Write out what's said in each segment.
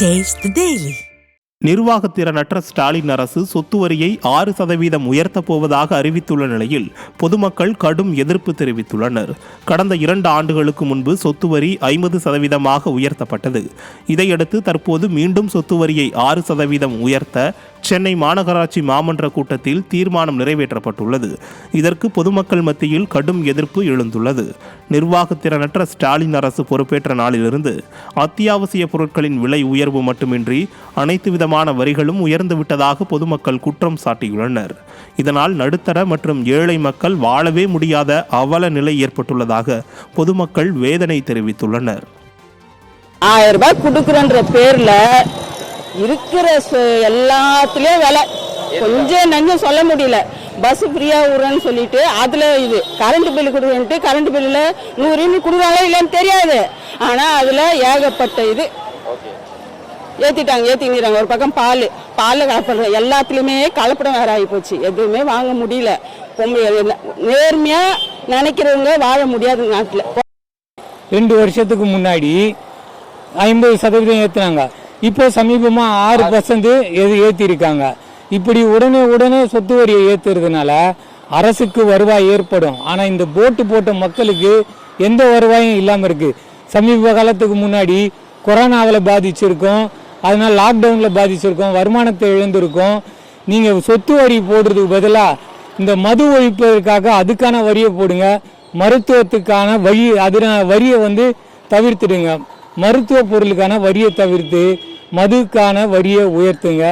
Taste daily நிர்வாகத்திறனற்ற Stalin அரசு சொத்து வரியை ஆறு சதவீதம் உயர்த்தப் போவதாக அறிவித்துள்ள நிலையில் பொதுமக்கள் கடும் எதிர்ப்பு தெரிவித்துள்ளனர். கடந்த இரண்டு ஆண்டுகளுக்கு முன்பு சொத்து வரி ஐம்பது சதவீதமாக உயர்த்தப்பட்டது. இதையடுத்து தற்போது மீண்டும் சொத்து வரியை ஆறு சதவீதம் உயர்த்த சென்னை மாநகராட்சி மாமன்ற கூட்டத்தில் தீர்மானம் நிறைவேற்றப்பட்டுள்ளது. இதற்கு பொதுமக்கள் மத்தியில் கடும் எதிர்ப்பு எழுந்துள்ளது. நிர்வாகத்திறனற்ற ஸ்டாலின் அரசு பொறுப்பேற்ற நாளிலிருந்து அத்தியாவசிய பொருட்களின் விலை உயர்வு மட்டுமின்றி அனைத்து விதமான வரிகளும் உயர்ந்து விட்டதாக பொதுமக்கள் குற்றம் சாட்டியுள்ளனர். இதனால் நடுத்தர மற்றும் ஏழை மக்கள் வாழவே முடியாத அவல நிலை ஏற்பட்டுள்ளதாக பொதுமக்கள் வேதனை தெரிவித்துள்ளனர். ஆயிரம் ரூபாய் கொடுக்குறன்ற பேர்ல இருக்கிற எல்லாத்துலயும் விலை. கொஞ்சம் நஞ்சம் சொல்ல முடியல. பஸ் ஃப்ரீயா விடுறேன்னு சொல்லிட்டு அதுல இது கரண்ட் பில் கொடுக்குறேன்ட்டு கரண்ட் பில்லுல நூறு யூனிட் கொடுக்குறாங்களா இல்லைன்னு தெரியாது. ஆனா அதுல ஏகப்பட்ட இது. ஏத்திட்டாங்க ஏத்திங்கிறாங்க ஒரு பக்கம் பால் பாலில் கலப்படம் எல்லாத்துலேயுமே கலப்படம் வேற ஆகி போச்சு. எதுவுமே வாங்க முடியல. பொம்பளை நேர்மையா நினைக்கிறவங்க வாழ முடியாது நாட்டில். ரெண்டு வருஷத்துக்கு முன்னாடி ஐம்பது சதவீதம் ஏற்றுனாங்க இப்போ சமீபமாக ஆறு பர்சன்ட் எது ஏற்றிருக்காங்க இப்படி உடனே உடனே சொத்து வரியை ஏற்றுறதுனால அரசுக்கு வருவாய் ஏற்படும். ஆனால் இந்த போட்டு போட்ட மக்களுக்கு எந்த வருவாயும் இல்லாமல் இருக்குது சமீப காலத்துக்கு முன்னாடி கொரோனாவில் பாதிச்சிருக்கோம். அதனால் லாக்டவுனில் பாதிச்சிருக்கோம். வருமானத்தை இழந்திருக்கோம். நீங்கள் சொத்து வரி போடுறதுக்கு பதிலாக இந்த மது ஒழிப்பதற்காக அதுக்கான வரியை போடுங்க. மருத்துவத்துக்கான வழி அதின வரியை வந்து தவிர்த்துடுங்க. மருத்துவ பொருளுக்கான வரியை தவிர்த்து மதுக்கான வரியை உயர்த்துங்க.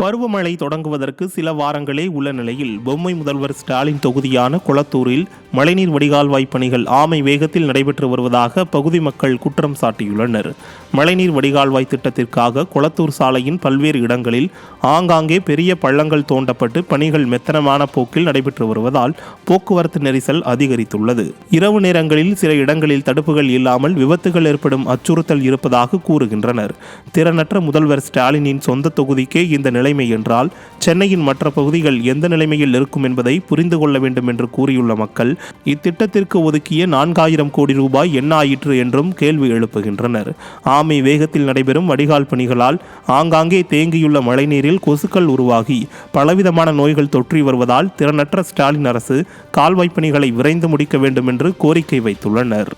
பருவமழை தொடங்குவதற்கு சில வாரங்களே உள்ள நிலையில் பொம்மை முதல்வர் ஸ்டாலின் தொகுதியான குளத்தூரில் மழைநீர் வடிகால்வாய் பணிகள் ஆமை வேகத்தில் நடைபெற்று வருவதாக பகுதி மக்கள் குற்றம் சாட்டியுள்ளனர். மழைநீர் வடிகால்வாய் திட்டத்திற்காக குளத்தூர் சாலையின் பல்வேறு இடங்களில் ஆங்காங்கே பெரிய பள்ளங்கள் தோண்டப்பட்டு பணிகள் மெத்தனமான போக்கில் நடைபெற்று வருவதால் போக்குவரத்து நெரிசல் அதிகரித்துள்ளது. இரவு நேரங்களில் சில இடங்களில் தடுப்புகள் இல்லாமல் விபத்துகள் ஏற்படும் அச்சுறுத்தல் இருப்பதாக கூறுகின்றனர். திறனற்ற முதல்வர் ஸ்டாலினின் சொந்த தொகுதிக்கே இந்த நிலைமை என்றால் சென்னையின் மற்ற பகுதிகள் எந்த நிலைமையில் இருக்கும் என்பதை புரிந்து கொள்ள வேண்டும் என்று கூறியுள்ள மக்கள் இத்திட்டத்திற்கு ஒதுக்கிய நான்காயிரம் கோடி ரூபாய் என்ன ஆயிற்று என்றும் கேள்வி எழுப்புகின்றனர். ஆமை வேகத்தில் நடைபெறும் வடிகால் பணிகளால் ஆங்காங்கே தேங்கியுள்ள மழைநீரில் கொசுக்கள் உருவாகி பலவிதமான நோய்கள் தொற்றி வருவதால் திறனற்ற ஸ்டாலின் அரசு கால்வாய் பணிகளை விரைந்து முடிக்க வேண்டும் என்று கோரிக்கை வைத்துள்ளனர்.